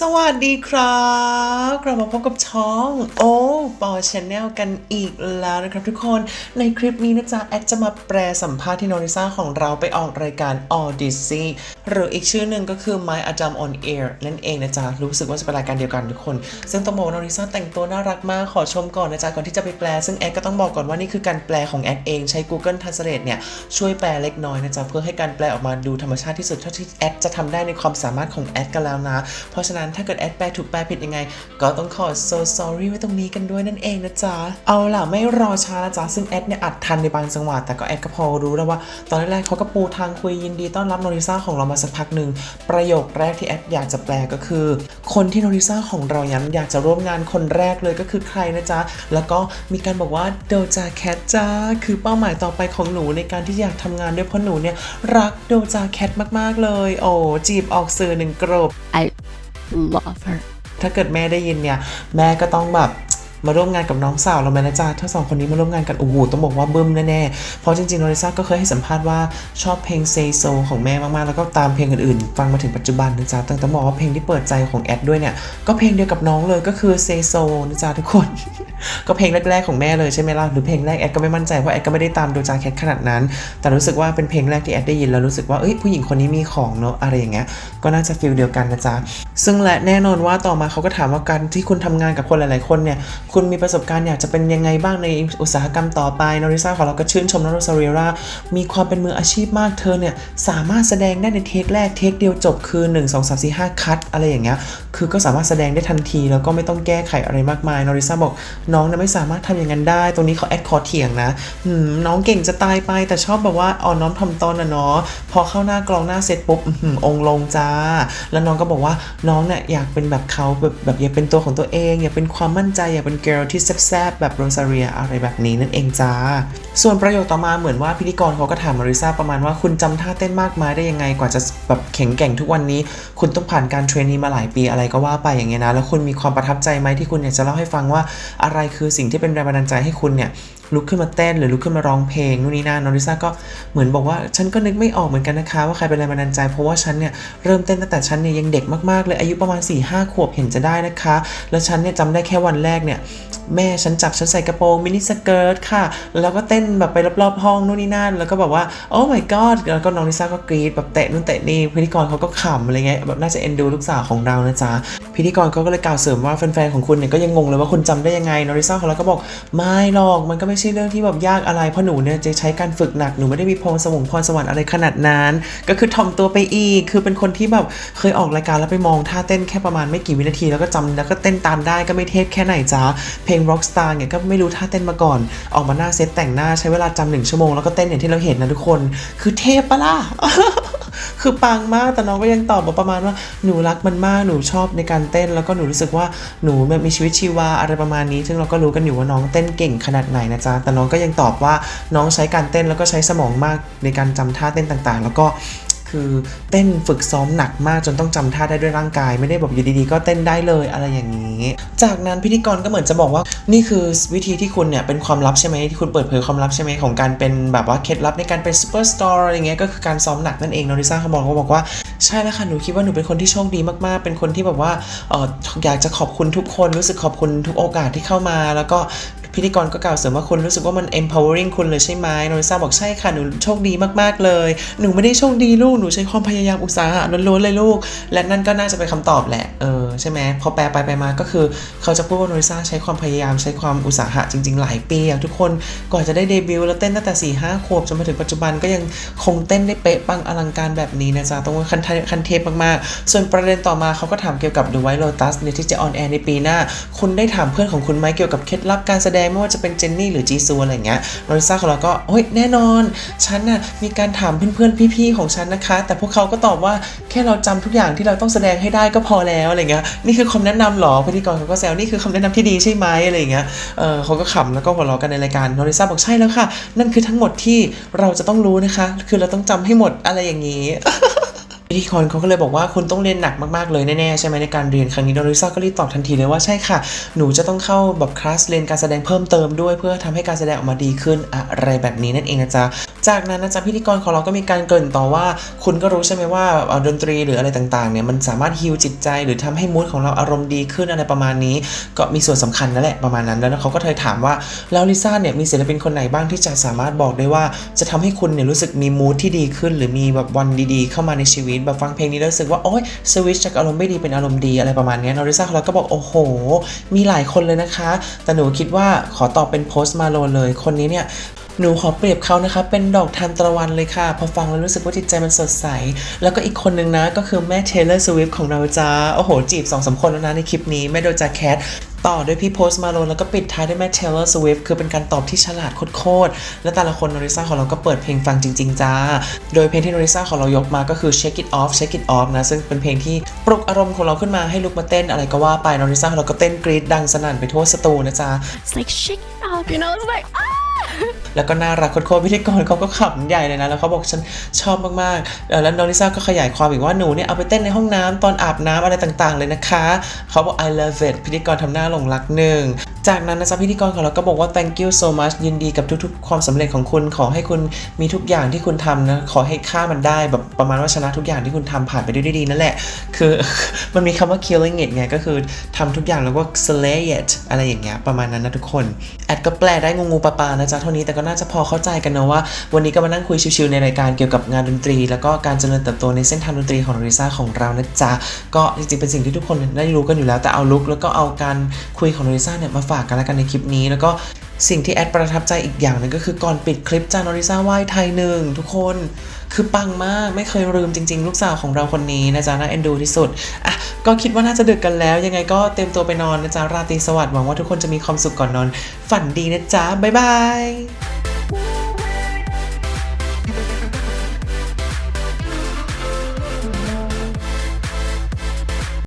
สวัสดีครับกลับมาพบกับช่องโอ้ปอชแนลกันอีกแล้วนะครับทุกคนในคลิปนี้นะจ๊ะ แอดจะมาแปลสัมภาษณ์ที่โนริซ่าของเราไปออกรายการ Odyssey หรืออีกชื่อหนึ่งก็คือ My Adam on Air นั่นเองนะจ๊ะ รู้สึกว่าจะเป็นรายการเดียวกันทุกคน ซึ่งต้องบอกว่าโนริซ่าแต่งตัวน่ารักมากขอชมก่อนนะจ๊ะ ก่อนที่จะไปแปล ซึ่งแอดก็ต้องบอกก่อนว่านี่คือการแปลของแอดเองใช้ Google Translate เนี่ยช่วยแปลเล็กน้อยนะจ๊ะเพื่อให้การแปลออกมาดูธรรมชาติที่สุดเท่าที่แอดจะทำได้ในความสามารถของแอดกันแล้วนะเพราะฉะนั้นถ้าเกิดแอดแปลถูกแปลผิดยังไง ก็ต้องขอ so sorry ไว้ตรงนี้กันด้วยนั่นเองนะจ๊ะ เอาล่ะไม่รอช้านะจ๊ะ ซึ่งแอดเนี่ยอัดทันในบางจังหวะแต่ก็แอดก็พอรู้แล้วว่า ตอนแรกๆเขาก็ปูทางคุยยินดีต้อนรับโนริซ่าของเรามาสักพักหนึ่งประโยคแรกที่แอดอยากจะแปลก็คือ คนที่โนริซ่าของเรายันอยากจะร่วมงานคนแรกเลยก็คือใครนะจ๊ะ แล้วก็มีการบอกว่าโดจาแคทจ้าคือเป้าหมายต่อไปของหนูในการที่อยากทำงานด้วยเพราะหนูเนี่ยรักโดจาแคทมากๆเลย โอ้จีบออกสื่อหนึ่งกรบ I love her. ถ้าเกิดแม่ได้ยินเนี่ย แม่ก็ต้องแบบ มาร่วมงานกับน้องสาวเราไหมนะจ๊ะถ้าสองคนนี้มาร่วมงานกันโอ้โหต้องบอกว่าบึ้มแน่ๆ เพราะจริงๆโนริซ่าก็เคยให้สัมภาษณ์ว่าชอบเพลงเซโซของแม่มากๆ แล้วก็ตามเพลงอื่นๆ ฟังมาถึงปัจจุบันนะจ๊ะต้องบอกว่าเพลงที่เปิดใจของแอดด้วยเนี่ย ก็เพลงเดียวกับน้องเลยก็คือเซโซนะจ๊ะทุกคน ก็เพลงแรกๆของแม่เลยใช่ไหมล่ะ หรือเพลงแรกแอดก็ไม่มั่นใจเพราะแอดก็ไม่ได้ตามดูจาแคทขนาดนั้น แต่รู้สึกว่าเป็นเพลงแรกที่แอดได้ยินแล้วรู้สึกว่าเอ้ยผู้หญิงคนนี้มีของเนอะอะไรอย่างเงี้ย ก็น่าจะฟีลเดียวกันนะจ๊ะ ซึ่งและแน่นอนว่าต่อมาเขาก็ถามว่าการที่คุณทำงานกับคนหลาย ๆ คนเนี่ยคุณมีประสบการณ์อยากจะเป็นยังไงบ้างในอุตสาหกรรมต่อไปนอริซ่าของเราก็ชื่นชมนอริซาเรียรามีความเป็นมืออาชีพมากเธอเนี่ยสามารถแสดงได้ในเทคแรกเทคเดียวจบคือ 1 2 3 4 5คัดอะไรอย่างเงี้ยคือก็สามารถแสดงได้ทันที แล้วก็ไม่ต้องแก้ไขอะไรมากมายนอริซ่าบอกน้องเนี่ยไม่สามารถทำอย่างนั้นได้ ตรงนี้เขาแอดคอเถียงนะน้องเก่งจะตายไปแต่ชอบแบบว่าอ่อนน้อมถ่อมตนนะเนาะพอเข้าหน้ากลองหน้าเสร็จปุ๊บองลงจ้า แล้วน้องก็บอกว่าน้องเนี่ยอยากเป็นแบบเขาแบบแบบอยากเป็นตัวของตัวเอง อยากเป็นความมั่นใจอยากเป็นเกิลที่แซ่บๆแบบโรซาเรียอะไรแบบนี้นั่นเองจ้า ส่วนประโยคต่อมาเหมือนว่าพิธีกรเขาก็ถามมาริซาประมาณว่าคุณจำท่าเต้นมากมายได้ยังไงกว่าจะแบบแข็งแกร่งทุกวันนี้ คุณต้องผ่านการเทรนนี้มาหลายปีอะไรก็ว่าไปอย่างเงี้ยนะแล้วคุณมีความประทับใจไหมที่คุณอยากจะเล่าให้ฟังว่าอะไรคือสิ่งที่เป็นแรงบันดาลใจให้คุณเนี่ยลุกขึ้นมาเต้นหรือลุกขึ้นมาร้องเพลงนู่นนี่นั่นนอริซ่าก็เหมือนบอกว่าฉันก็นึกไม่ออกเหมือนกันนะคะ ว่าใครเป็นแรงบันดาลใจ เพราะว่าฉันเนี่ยเริ่มเต้นตั้งแต่ฉันเนี่ยยังเด็กมากๆเลยอายุประมาณ4ี่ห้าขวบเห็นจะได้นะคะ แล้วฉันเนี่ยจำได้แค่วันแรกเนี่ยแม่ฉันจับฉันใส่กระโปรงมินิสเกิร์ตค่ะ แล้วก็เต้นแบบไปรอบๆห้องนู่นนี่นั่น แล้วก็แบบว่าโอ้ my god แล้วก็น้องลิซ่าก็กรี๊ดแบบเตะนู่นเตะนี่พิธีกรเขาก็ขำอะไรเงี้ยแบบน่าจะเอ็นดูลูกสาวของเรานะจ๊ะพิธีกรเขาก็เลยกล่าวเสริมว่าแฟนๆของคุณเนี่ยก็ยังงงเลยว่าคุณจำได้ยังไงนอริซ่าของเราก็บอกไม่หรอกมันก็ไม่ใช่เรื่องที่แบบยากอะไรเพราะหนูเนี่ยจะใช้การฝึกหนักหนูไม่ได้มีพรสวงพรสวรรค์อะไรขนาดนั้น ก็คือถ่อมตัวไปอีก คือเป็นคนที่แบบเคยออกรายการแล้วไปมองท่าเต้นแค่ประมาณไม่กี่วินาทีแล้วก็จำแล้วก็เต้นตามได้ก็ไม่เทพแค่ไหนจ้าเพลง Rockstar เนี่ยก็ไม่รู้ท่าเต้นมาก่อน ออกมาหน้าเซตแต่งหน้าใช้เวลาจำหนึ่งชั่วโมงแล้วก็เต้นอย่างที่เราเห็นนะทุกคน คือเทพปะล่ะ คือปังมากแต่น้องก็ยังตอบมาประมาณว่าหนูรักมันมากหนูชอบในการเต้น แล้วก็หนูรู้สึกว่าหนูแบบมีชีวิตชีวาอะไรประมาณนี้ ซึ่งเราก็รู้กันอยู่ว่าน้องเต้นเก่งขนาดไหนนะจ๊ะแต่น้องก็ยังตอบว่าน้องใช้การเต้นแล้วก็ใช้สมองมากในการจำท่าเต้นต่างๆ แล้วก็ คือเต้นฝึกซ้อมหนักมากจนต้องจำท่าได้ด้วยร่างกาย ไม่ได้แบบอยู่ดีๆ ก็เต้นได้เลยอะไรอย่างนี้ จากนั้นพิธีกรก็เหมือนจะบอกว่านี่คือวิธีที่คุณเนี่ยเป็นความลับใช่ไหมที่คุณเปิดเผยความลับใช่ไหมของการเป็นแบบว่าเคล็ดลับในการเป็นซูเปอร์สตาร์อะไรเงี้ยก็คือการซ้อมหนักนั่นเองนอริซ่าเขาบอกเขาบอกว่าใช่แล้วค่ะหนูคิดว่าหนูเป็นคนที่โชคดีมากๆ เป็นคนที่แบบว่าเอออยากจะขอบคุณทุกคนรู้สึกขอบคุณทุกโอกาสที่เข้ามา แล้วก็ พิธีกรก็กล่าวเสริมว่าคุณรู้สึกว่ามัน empowering คุณเลยใช่ไหมโนริซ่าบอกใช่ค่ะ หนูโชคดีมากๆเลย หนูไม่ได้โชคดีลูก หนูใช้ความพยายามอุตสาหะล้วนๆเลยลูก และนั่นก็น่าจะเป็นคำตอบแหละ เออ ใช่ไหม พอแปลไปไปมาก็คือ เขาจะพูดว่าโนริซ่าใช้ความพยายามใช้ความอุตสาหะจริง ๆ หลายปีอะทุกคนกว่าจะได้เดบิวต์แล้วเต้นตั้งแต่4ี่ห้าขวบจนมาถึงปัจจุบันก็ยังคงเต้นได้เป๊ะปังอลังการแบบนี้นะจ๊ะต้องคันคันเทพมากๆ ส่วนประเด็นต่อมาเขาก็ถามเกี่ยวกับ The White Lotus เนี่ยที่จะออนแอร์ในปีหน้า คุณได้ถามเพื่อนของคุณไหมเกี่ยวกับเคล็ดลับการแสดงไม่ว่าจะเป็นเจนนี่หรือจีซูอะไรเงี้ยโนริซ่าของเราก็โอ้ยแน่นอน ฉันน่ะมีการถามเพื่อนๆพี่ๆของฉันนะคะ แต่พวกเขาก็ตอบว่าแค่เราจำทุกอย่างที่เราต้องแสดงให้ได้ก็พอแล้วอะไรเงี้ยนี่คือคำแนะนำหรอพิธีกรเขาก็แซวนี่คือคำแนะนำที่ดีใช่ไหมอะไรเงี้ยเออเขาก็ขำแล้วก็หัวเราะกันในรายการโนริซ่าบอกใช่แล้วค่ะ นั่นคือทั้งหมดที่เราจะต้องรู้นะคะ คือเราต้องจำให้หมดอะไรอย่างนี้ พิธีกรเขาก็เลยบอกว่าคุณต้องเรียนหนักมากๆเลยแน่ๆใช่ไหมในการเรียนครั้งนี้โดริซ่าก็รีบตอบทันทีเลยว่าใช่ค่ะ หนูจะต้องเข้าแบบคลาสเรียนการแสดงเพิ่มเติมด้วยเพื่อทำให้การแสดงออกมาดีขึ้นอะไรแบบนี้นั่นเองนะจ๊ะจากนั้นนะจ๊ะพิธีกรของเราก็มีการเกริ่นต่อว่า คุณก็รู้ใช่ไหมว่าดนตรีหรืออะไรต่างๆเนี่ยมันสามารถฮิวจิตใจ หรือทำให้มูดของเราอารมณ์ดีขึ้นอะไรประมาณนี้ ก็มีส่วนสำคัญนั่นแหละประมาณนั้น แล้วเขาก็เลยถามว่าแล้วลิซ่าเนี่ยมีศิลปินคนไหนบ้างที่จะสามารถบอกได้ว่า จะทำให้คุณเนี่ยรู้สึกมีมูดที่ดีขึ้น หรือมีแบบวันดีๆ เข้ามาในชีวิตแบบฟังเพลงนี้แล้วรู้สึกว่าโอ๊ยสวิตชจากอารมณ์ไม่ดีเป็นอารมณ์ดีอะไรประมาณนี้นอริซ่าเราก็บอกโอ้โห มีหลายคนเลยนะคะ แต่หนูคิดว่าขอตอบเป็นโพสต์มาโลเลย คนนี้เนี่ยหนูขอเปรียบเขานะคะเป็นดอกทานตะวันเลยค่ะ พอฟังแล้วรู้สึกว่าจิตใจมันสดใส แล้วก็อีกคนนึงนะ ก็คือแม่เทเลอร์สวิฟของเราจ้า โอ้โห จีบสองสามคนแล้วนะในคลิปนี้ แม่โดจาแคท ต่อด้วยพี่โพสต์มาโลแล้วก็ปิดท้ายด้วยแม่เทเลอร์สวิฟคือเป็นการตอบที่ฉลาดโคตรๆและแต่ละคนนอริซ่าของเราก็เปิดเพลงฟังจริง ๆ จ้า โดยเพลงที่นอริซ่าของเรายกมาก็คือ Shake It Off Shake It Off นะ ซึ่งเป็นเพลงที่ปลุกอารมณ์ของเราขึ้นมาให้ลุกมาเต้นอะไรก็ว่าไปนอริซ่าของเราก็เต้นกรี๊ดดังสนั่นไปทั่วสตูนะจ้า It's like shake it off, you know. It's like ah. แล้วก็น่ารักโคตรพิธีกรเขาก็ขำใหญ่เลยนะ แล้วเขาบอกฉันชอบมากๆ แล้วน้องลิซ่าก็ขยายความอีกว่าหนูเนี่ยเอาไปเต้นในห้องน้ำตอนอาบน้ำอะไรต่างๆ เลยนะคะ เขาบอก I love it พิธีกรทำหน้าหลงรักหนึ่งจากนั้นนะจ๊ะพิธีกรของเราก็บอกว่า thank you so much ยินดีกับทุกๆ ความสำเร็จของคุณ ขอให้คุณมีทุกอย่างที่คุณทำนะ ขอให้ค่ามันได้แบบประมาณว่าชนะทุกอย่างที่คุณทำผ่านไปด้วยดีนั่นแหละ คือมันมีคำว่า killing it ไงก็คือทำทุกอย่างแล้วก็ slay it อะไรอย่างเงี้ยประมาณนั้นนะทุกคนแอดก็แปลได้งูงูปลาปลานะจ๊ะเท่านี้แต่ก็น่าจะพอเข้าใจกันนะว่า วันนี้ก็มานั่งคุยชิวๆในรายการเกี่ยวกับงานดนตรี แล้วก็การเจริญเติบโตในเส้นทางดนตรีของลิซ่าของเรานะจ๊ะก็จริงๆเป็นสิ่งที่ทุกคนได้รู้กันอยู่แล้วแต่เอาลุกแล้วก็เอาการคุยของลิซ่าเนี่ยมาฝากกันแล้วกันในคลิปนี้แล้วก็สิ่งที่แอดประทับใจอีกอย่างหนึงก็คือก่อนปิดคลิปจานอริซ่าไหว้ไทยหนึ่งทุกคนคือปังมากไม่เคยลืมจริง ๆ ลูกสาวของเราคนนี้นะจ๊ะน่าเอ็นดูที่สุดอะก็คิดว่าน่าจะดึกกันแล้ว ยังไงก็เตรียมตัวไปนอนนะจ๊ะราตรีสวัสดิ์หวังว่าทุกคนจะมีความสุขก่อนนอน ฝันดีนะจ๊ะบ๊ายบาย